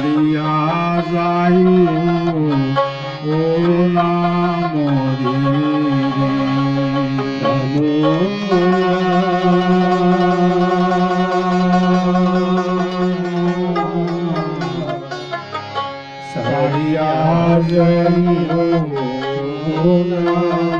সারিয়া যাই ও নাম সারিয়া যাই ও নাম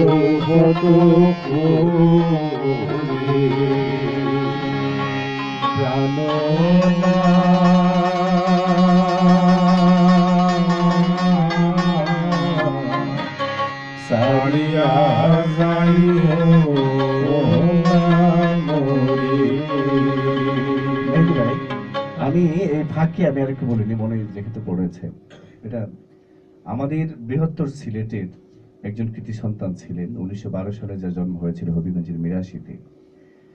আমি এই ফাঁকে আমি আর একটু বলিনি মনে যেহেতু পড়েছে। এটা আমাদের বৃহত্তর সিলেটের একজন কৃতি সন্তান ছিলেন। উনিশশো বারো সালে যার জন্ম হয়েছিল হবিগঞ্জের মিরাশিতে।